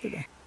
should I?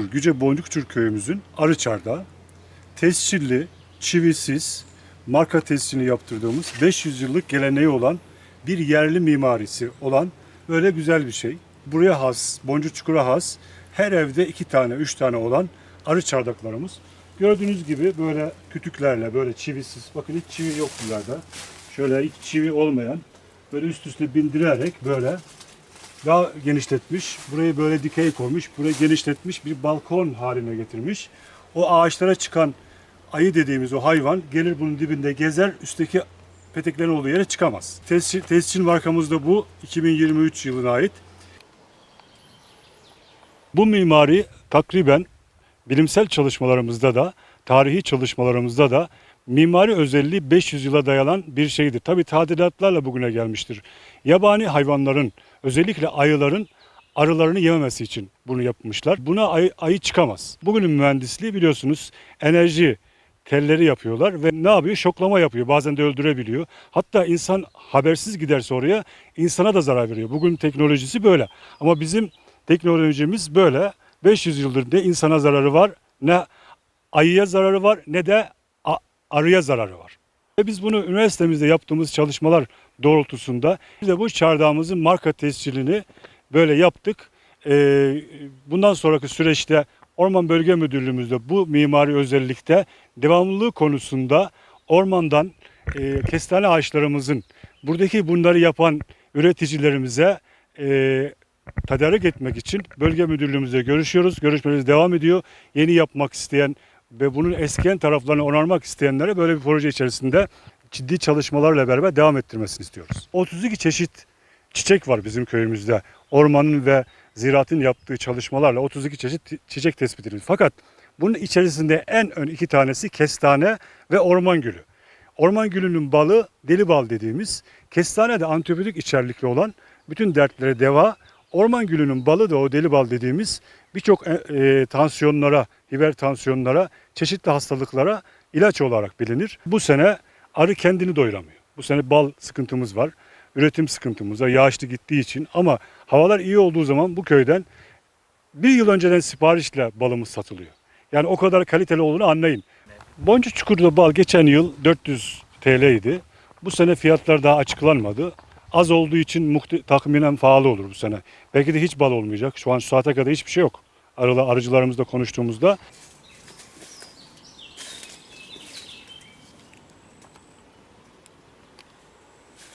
Şöyle. Güce Boncukçur köyümüzün Arıçar'da tescilli, çivisiz, marka tescilini yaptırdığımız 500 yıllık geleneği olan bir yerli mimarisi olan böyle güzel bir şey. Buraya has, Boncuk Çukur'a has, her evde iki tane, üç tane olan arı çardaklarımız. Gördüğünüz gibi böyle kütüklerle, böyle çivisiz, bakın hiç çivi yok bunlarda. Şöyle hiç çivi olmayan, böyle üst üste bindirerek böyle daha genişletmiş. Burayı böyle dikey koymuş. Burayı genişletmiş. Bir balkon haline getirmiş. O ağaçlara çıkan ayı dediğimiz o hayvan gelir bunun dibinde gezer. Üstteki peteklerin olduğu yere çıkamaz. Tescil, tescil bu. 2023 yılına ait. Bu mimari takriben bilimsel çalışmalarımızda da, tarihi çalışmalarımızda da mimari özelliği 500 yıla dayanan bir şeydir. Tabi tadilatlarla bugüne gelmiştir. Yabani hayvanların, özellikle ayıların arılarını yememesi için bunu yapmışlar. Buna ayı, ayı çıkamaz. Bugünün mühendisliği biliyorsunuz enerji telleri yapıyorlar ve ne yapıyor? Şoklama yapıyor. Bazen de öldürebiliyor. Hatta insan habersiz giderse oraya insana da zarar veriyor. Bugün teknolojisi böyle. Ama bizim teknolojimiz böyle. 500 yıldır ne insana zararı var, ne ayıya zararı var, ne de arıya zararı var. Ve biz bunu üniversitemizde yaptığımız çalışmalar doğrultusunda biz de bu çardağımızın marka tescilini böyle yaptık. Ee, bundan sonraki süreçte Orman Bölge Müdürlüğümüzde bu mimari özellikte devamlılığı konusunda ormandan e, kestane ağaçlarımızın buradaki bunları yapan üreticilerimize e, tedarik etmek için bölge müdürlüğümüzle görüşüyoruz. Görüşmelerimiz devam ediyor. Yeni yapmak isteyen ve bunun eskiyen taraflarını onarmak isteyenlere böyle bir proje içerisinde ciddi çalışmalarla beraber devam ettirmesini istiyoruz. 32 çeşit çiçek var bizim köyümüzde. Ormanın ve ziraatın yaptığı çalışmalarla 32 çeşit çiçek tespit edilmiş. Fakat bunun içerisinde en ön iki tanesi kestane ve orman gülü. Orman gülünün balı deli bal dediğimiz, kestane de antibiyotik içerikli olan bütün dertlere deva. Orman gülünün balı da o deli bal dediğimiz birçok e, e, tansiyonlara, hipertansiyonlara, çeşitli hastalıklara ilaç olarak bilinir. Bu sene arı kendini doyuramıyor. Bu sene bal sıkıntımız var. Üretim sıkıntımız var. Yağışlı gittiği için ama havalar iyi olduğu zaman bu köyden bir yıl önceden siparişle balımız satılıyor. Yani o kadar kaliteli olduğunu anlayın. Boncuk Çukur'da bal geçen yıl 400 TL idi. Bu sene fiyatlar daha açıklanmadı. Az olduğu için tahminen pahalı olur bu sene. Belki de hiç bal olmayacak. Şu an şu saate kadar hiçbir şey yok. Arıla, arıcılarımızla konuştuğumuzda